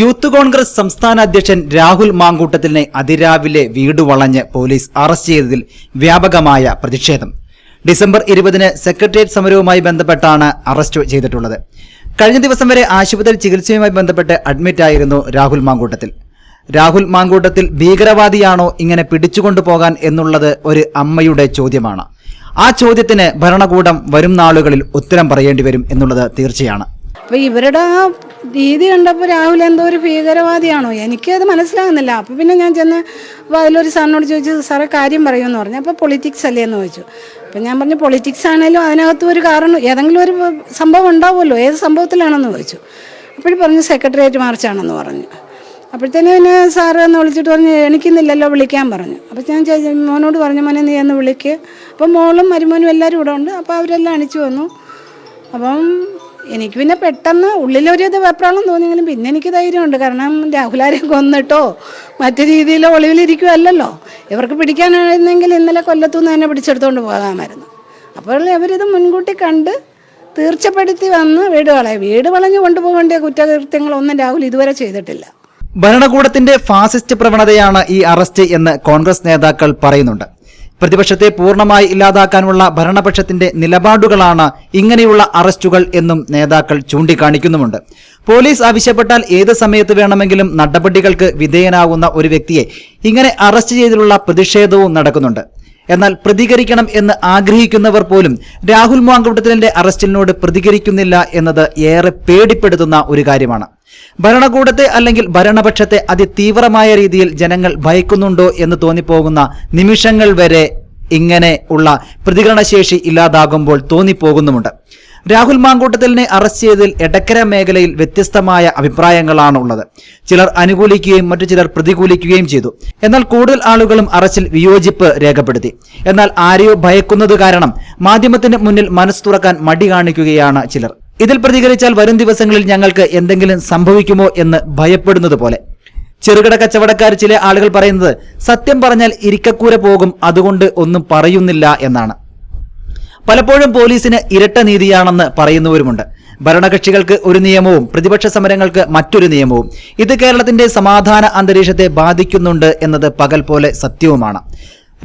Youth Congress സംസ്ഥാന അധ്യക്ഷൻ രാഹുൽ മാങ്കൂട്ടത്തിനെ അതിരാവിലെ വീട് വളഞ്ഞ് പോലീസ് അറസ്റ്റ് ചെയ്തതിൽ വ്യാപകമായ പ്രതിഷേധം. ഡിസംബർ ഇരുപതിന് സെക്രട്ടേറിയറ്റ് സമരവുമായി ബന്ധപ്പെട്ടാണ് അറസ്റ്റ് ചെയ്തിട്ടുള്ളത്. കഴിഞ്ഞ ദിവസം വരെ ആശുപത്രി ചികിത്സയുമായി ബന്ധപ്പെട്ട് അഡ്മിറ്റായിരുന്നു രാഹുൽ മാങ്കൂട്ടത്തിൽ. രാഹുൽ മാങ്കൂട്ടത്തിൽ ഭീകരവാദിയാണോ ഇങ്ങനെ പിടിച്ചുകൊണ്ടുപോകാൻ എന്നുള്ളത് ഒരു അമ്മയുടെ ചോദ്യമാണ്. ആ ചോദ്യത്തിന് ഭരണകൂടം വരും നാളുകളിൽ ഉത്തരം പറയേണ്ടി വരും എന്നുള്ളത് തീർച്ചയാണ്. ഇവരുടെ രീതി കണ്ടപ്പോൾ രാഹുൽ എന്തോ ഒരു ഭീകരവാദിയാണോ? എനിക്കത് മനസ്സിലാകുന്നില്ല. അപ്പോൾ പിന്നെ ഞാൻ ചെന്ന് അതിലൊരു സാറിനോട് ചോദിച്ചു സാറേ കാര്യം പറയുമെന്ന് പറഞ്ഞു. അപ്പോൾ പൊളിറ്റിക്സ് അല്ലേ? എന്ന് ചോദിച്ചു. അപ്പം ഞാൻ പറഞ്ഞു പൊളിറ്റിക്സ് ആണെങ്കിലും അതിനകത്ത് ഒരു കാരണം ഏതെങ്കിലും ഒരു സംഭവം ഉണ്ടാവുമല്ലോ. ഏത് സംഭവത്തിലാണെന്ന് ചോദിച്ചു. അപ്പോഴും പറഞ്ഞു സെക്രട്ടേറിയറ്റ് മാർച്ചാണെന്ന് പറഞ്ഞു. അപ്പോഴത്തേനും പിന്നെ സാറ് എന്ന് വിളിച്ചിട്ട് പറഞ്ഞു എനിക്കിന്നില്ലല്ലോ വിളിക്കാൻ പറഞ്ഞു. അപ്പോൾ ഞാൻ മോനോട് പറഞ്ഞു മോനെ നീ എന്ന് വിളിക്ക്. അപ്പം മോളും മരുമോനും എല്ലാവരും ഇവിടെ ഉണ്ട്. അപ്പോൾ അവരെല്ലാം അണിച്ചു വന്നു. അപ്പം എനിക്ക് പിന്നെ പെട്ടെന്ന് ഉള്ളിലൊരു ഇത് വെപ്രാളം തോന്നിയെങ്കിലും പിന്നെ എനിക്ക് ധൈര്യമുണ്ട്. കാരണം രാഹുലാരെ കൊന്നിട്ടോ മറ്റു രീതിയിലോ ഒളിവിലിരിക്കുമല്ലോ ഇവർക്ക് പിടിക്കാനായിരുന്നെങ്കിൽ ഇന്നലെ കൊല്ലത്തുനിന്ന് തന്നെ പിടിച്ചെടുത്തുകൊണ്ട് പോകാമായിരുന്നു. അപ്പോൾ ഇവരിത് മുൻകൂട്ടി കണ്ട് തീർച്ചപ്പെടുത്തി വന്ന് വീട് വളയ വീട് വളഞ്ഞു കൊണ്ടുപോകേണ്ട കുറ്റകൃത്യങ്ങളൊന്നും രാഹുൽ ഇതുവരെ ചെയ്തിട്ടില്ല. ഭരണകൂടത്തിന്റെ ഫാസിസ്റ്റ് പ്രവണതയാണ് ഈ അറസ്റ്റ് എന്ന് കോൺഗ്രസ് നേതാക്കൾ പറയുന്നുണ്ട്. പ്രതിപക്ഷത്തെ പൂർണമായി ഇല്ലാതാക്കാനുള്ള ഭരണപക്ഷത്തിന്റെ നിലപാടുകളാണ് ഇങ്ങനെയുള്ള അറസ്റ്റുകൾ എന്നും നേതാക്കൾ ചൂണ്ടിക്കാണിക്കുന്നുമുണ്ട്. പോലീസ് ആവശ്യപ്പെട്ടാൽ ഏത് സമയത്ത് വേണമെങ്കിലും നടപടികൾക്ക് വിധേയനാകുന്ന ഒരു വ്യക്തിയെ ഇങ്ങനെ അറസ്റ്റ് ചെയ്തിട്ടുള്ള പ്രതിഷേധവും നടക്കുന്നുണ്ട്. എന്നാൽ പ്രതികരിക്കണം എന്ന് ആഗ്രഹിക്കുന്നവർ പോലും രാഹുൽ മാങ്കൂട്ടത്തിലിന്റെ അറസ്റ്റിനോട് പ്രതികരിക്കുന്നില്ല എന്നത് ഏറെ പേടിപ്പെടുത്തുന്ന ഒരു കാര്യമാണ്. ഭരണകൂടത്തെ അല്ലെങ്കിൽ ഭരണപക്ഷത്തെ അതിതീവ്രമായ രീതിയിൽ ജനങ്ങൾ ഭയക്കുന്നുണ്ടോ എന്ന് തോന്നിപ്പോകുന്ന നിമിഷങ്ങൾ വരെ ഇങ്ങനെ ഉള്ള പ്രതികരണശേഷി ഇല്ലാതാകുമ്പോൾ തോന്നിപ്പോകുന്നുമുണ്ട്. രാഹുൽ മാങ്കൂട്ടത്തിലിനെ അറസ്റ്റ് ചെയ്തതിൽ എടക്കര മേഖലയിൽ വ്യത്യസ്തമായ അഭിപ്രായങ്ങളാണ് ഉള്ളത് ചിലർ അനുകൂലിക്കുകയും മറ്റു ചിലർ പ്രതികൂലിക്കുകയും ചെയ്തു. എന്നാൽ കൂടുതൽ ആളുകളും അറസ്റ്റിൽ വിയോജിപ്പ് രേഖപ്പെടുത്തി. എന്നാൽ ആരെയോ ഭയക്കുന്നത് കാരണം മാധ്യമത്തിന് മുന്നിൽ മനസ്സ് തുറക്കാൻ മടി കാണിക്കുകയാണ് ചിലർ. ഇതിൽ പ്രതികരിച്ചാൽ വരും ദിവസങ്ങളിൽ ഞങ്ങൾക്ക് എന്തെങ്കിലും സംഭവിക്കുമോ എന്ന് ഭയപ്പെടുന്നത് പോലെ. ചെറുകിട കച്ചവടക്കാർ ചില ആളുകൾ പറയുന്നത് സത്യം പറഞ്ഞാൽ ഇരിക്കക്കൂര പോകും അതുകൊണ്ട് ഒന്നും പറയുന്നില്ല എന്നാണ്. പലപ്പോഴും പോലീസിന് ഇരട്ട നീതിയാണെന്ന് പറയുന്നവരുമുണ്ട്. ഭരണകക്ഷികൾക്ക് ഒരു നിയമവും പ്രതിപക്ഷ സമരങ്ങൾക്ക് മറ്റൊരു നിയമവും ഇത് കേരളത്തിന്റെ സമാധാന അന്തരീക്ഷത്തെ ബാധിക്കുന്നുണ്ട് എന്നത് പകൽ പോലെ സത്യവുമാണ്.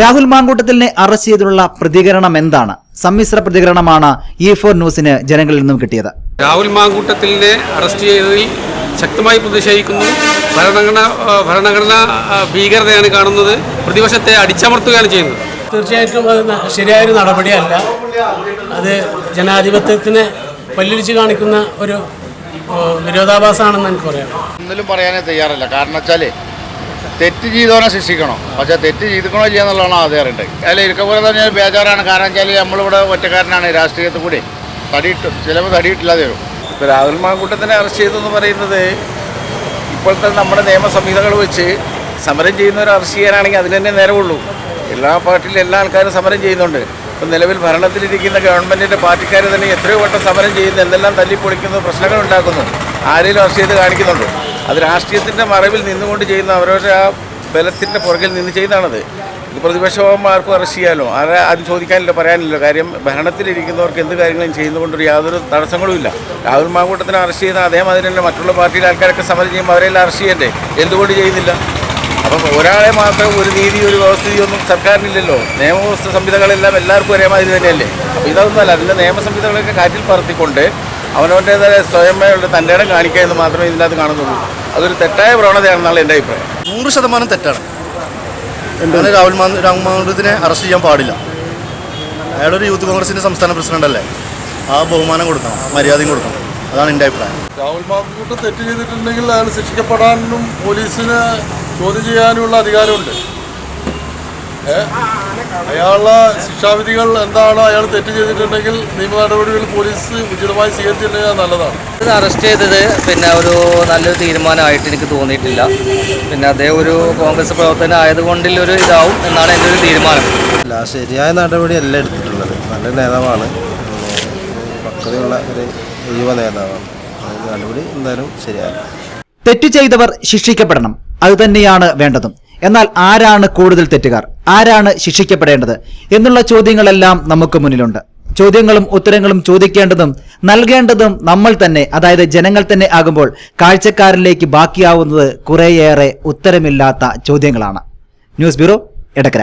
രാഹുൽ മാങ്കൂട്ടത്തിലിനെ അറസ്റ്റ് ചെയ്തിട്ടുള്ള പ്രതികരണം എന്താണ്? സമ്മിശ്ര പ്രതികരണമാണ് ഇ ഫോർ ന്യൂസിന് ജനങ്ങളിൽ നിന്നും കിട്ടിയത്. രാഹുൽ മാങ്കൂട്ടത്തിലിനെ അറസ്റ്റ് ചെയ്തതിൽ ശക്തമായി പ്രതിഷേധിക്കുന്നു. ഭരണഘടന ഭരണഘടനാ ഭീകരതയാണ് കാണുന്നത്. പ്രതിപക്ഷത്തെ അടിച്ചമർത്തുകയാണ് ചെയ്യുന്നത്. തീർച്ചയായിട്ടും അത് ശരിയായൊരു നടപടിയല്ല. അത് ജനാധിപത്യത്തിനെ പല്ലിടിച്ച് കാണിക്കുന്ന ഒരു വിരോധാഭാസമാണെന്ന് എനിക്ക് പറയാം. ഒന്നിലും പറയാനേ തയ്യാറല്ല. കാരണം വെച്ചാൽ തെറ്റ് ചെയ്തവനെ ശിക്ഷിക്കണം. പക്ഷേ തെറ്റ് ചെയ്തിക്കണോ ചെയ്യാന്നുള്ളതാണ് എന്നുള്ളതാണ് ആദ്യം അറിയേണ്ടത്. പോലെ ഇരിക്കപ്പോലെ തന്നെ ബേജാറാണ്. കാരണം വെച്ചാൽ നമ്മളിവിടെ ഒറ്റക്കാരനാണ്. രാഷ്ട്രീയത്തിൽ കൂടി തടിയിട്ട് ചിലപ്പോൾ തടിയിട്ടില്ലാതെ വരും ഇപ്പോൾ രാഹുൽ മാങ്കൂട്ടത്തിനെ അറസ്റ്റ് ചെയ്തെന്ന് പറയുന്നത് ഇപ്പോഴത്തെ നമ്മുടെ നിയമസംഹിതകൾ വെച്ച് സമരം ചെയ്യുന്ന ഒരു ചെയ്യാനാണെങ്കിൽ അതിന് തന്നെ നേരമുള്ളൂ എല്ലാ പാർട്ടിയിലും എല്ലാ ആൾക്കാരും സമരം ചെയ്യുന്നുണ്ട്. ഇപ്പം നിലവിൽ ഭരണത്തിലിരിക്കുന്ന ഗവൺമെന്റിന്റെ പാർട്ടിക്കാർ തന്നെ എത്രയോ വട്ടം സമരം ചെയ്യുന്നു. എന്തെല്ലാം തല്ലിപ്പൊളിക്കുന്നു പ്രശ്നങ്ങൾ ഉണ്ടാക്കുന്നു ആരെങ്കിലും ചെയ്ത് കാണിക്കുന്നുണ്ട്. അത് രാഷ്ട്രീയത്തിന്റെ മറവിൽ നിന്നുകൊണ്ട് ചെയ്യുന്ന അവരുടെ ആ ബലത്തിന്റെ പുറകിൽ നിന്ന് ചെയ്യുന്നതാണത്. ഇത് പ്രതിപക്ഷമാർക്കും അറസ്റ്റ് ചെയ്യാമല്ലോ ആരെ അത് ചോദിക്കാനില്ല പറയാനില്ല. കാര്യം ഭരണത്തിലിരിക്കുന്നവർക്ക് എന്ത് കാര്യങ്ങളും ചെയ്യുന്നതുകൊണ്ട് യാതൊരു തടസ്സങ്ങളുമില്ല രാഹുൽ മാങ്കൂട്ടത്തിനെ അറസ്റ്റ് ചെയ്യുന്ന അദ്ദേഹം അതിനെ മറ്റുള്ള പാർട്ടിയിലെ ആൾക്കാരൊക്കെ സമരം ചെയ്യുമ്പോൾ അവരെല്ലാം അറസ്റ്റ് ചെയ്യണ്ടേ? എന്തുകൊണ്ട് ചെയ്യുന്നില്ല? അപ്പം ഒരാളെ മാത്രം ഒരു നീതി ഒരു വ്യവസ്ഥിതിയൊന്നും സർക്കാരിനില്ലല്ലോ. നിയമവ്യവസ്ഥ സംഹിതകളെല്ലാം എല്ലാവർക്കും ഒരേമാതിരി തന്നെയല്ലേ? അപ്പോൾ ഇതൊന്നുമല്ല അതിന്റെ നിയമ സംഹിതകളൊക്കെ കാറ്റിൽ പറത്തിക്കൊണ്ട് അവനവന്റേതായ സ്വയമേയുള്ള തന്റെ ഇടം കാണിക്കുക എന്ന് മാത്രമേ ഇതിനകത്ത് കാണുന്നുള്ളൂ. അതൊരു തെറ്റായ പ്രവണതയാണെന്നാണ് എന്റെ അഭിപ്രായം. നൂറ് ശതമാനം തെറ്റാണ്. എന്താണ് രാഹുൽ മാങ്കൂട്ടത്തിനെ അറസ്റ്റ് ചെയ്യാൻ പാടില്ല. അയാളൊരു യൂത്ത് കോൺഗ്രസിന്റെ സംസ്ഥാന പ്രസിഡന്റ് അല്ലേ? ആ ബഹുമാനം കൊടുക്കണം മര്യാദയും കൊടുക്കണം. അതാണ് എന്റെ അഭിപ്രായം. രാഹുൽ മാങ്കൂട്ട് തെറ്റ് ചെയ്തിട്ടുണ്ടെങ്കിൽ അയാൾ ശിക്ഷിക്കപ്പെടാനും പോലീസിന് ചോദ്യം ചെയ്യാനുള്ള അധികാരമുണ്ട്. അയാളുടെ ശിക്ഷാവിധികൾ എന്താണ്? അയാൾ തെറ്റ് ചെയ്തിട്ടുണ്ടെങ്കിൽ നിയമ നടപടികൾ പോലീസ് ഉചിതമായി സ്വീകരിച്ചിട്ടുണ്ടെങ്കിൽ നല്ലതാണ്. ഇത് അറസ്റ്റ് ചെയ്തത് പിന്നെ ഒരു നല്ലൊരു തീരുമാനമായിട്ട് എനിക്ക് തോന്നിയിട്ടില്ല. പിന്നെ അതേ ഒരു കോൺഗ്രസ് പ്രവർത്തനം ആയതുകൊണ്ടിൽ ഒരു ഇതാവും എന്നാണ് എന്റെ ഒരു തീരുമാനം. അല്ല ശരിയായ നടപടിയല്ല എടുത്തിട്ടുള്ളത്. നല്ല നേതാവാണ്. പക്വതയുള്ള ഒരു യുവ നേതാവാണ്. നടപടി എന്തായാലും ശരിയല്ല തെറ്റു ചെയ്തവർ ശിക്ഷിക്കപ്പെടണം. അതുതന്നെയാണ് വേണ്ടതും. എന്നാൽ ആരാണ് കൂടുതൽ തെറ്റുകാർ? ആരാണ് ശിക്ഷിക്കപ്പെടേണ്ടത്? എന്നുള്ള ചോദ്യങ്ങളെല്ലാം നമുക്ക് മുന്നിലുണ്ട്. ചോദ്യങ്ങളും ഉത്തരങ്ങളും ചോദിക്കേണ്ടതും നൽകേണ്ടതും നമ്മൾ തന്നെ അതായത് ജനങ്ങൾ തന്നെ ആകുമ്പോൾ കാഴ്ചക്കാരിലേക്ക് ബാക്കിയാവുന്നത് കുറേയേറെ ഉത്തരമില്ലാത്ത ചോദ്യങ്ങളാണ്. News bureau Edakkara.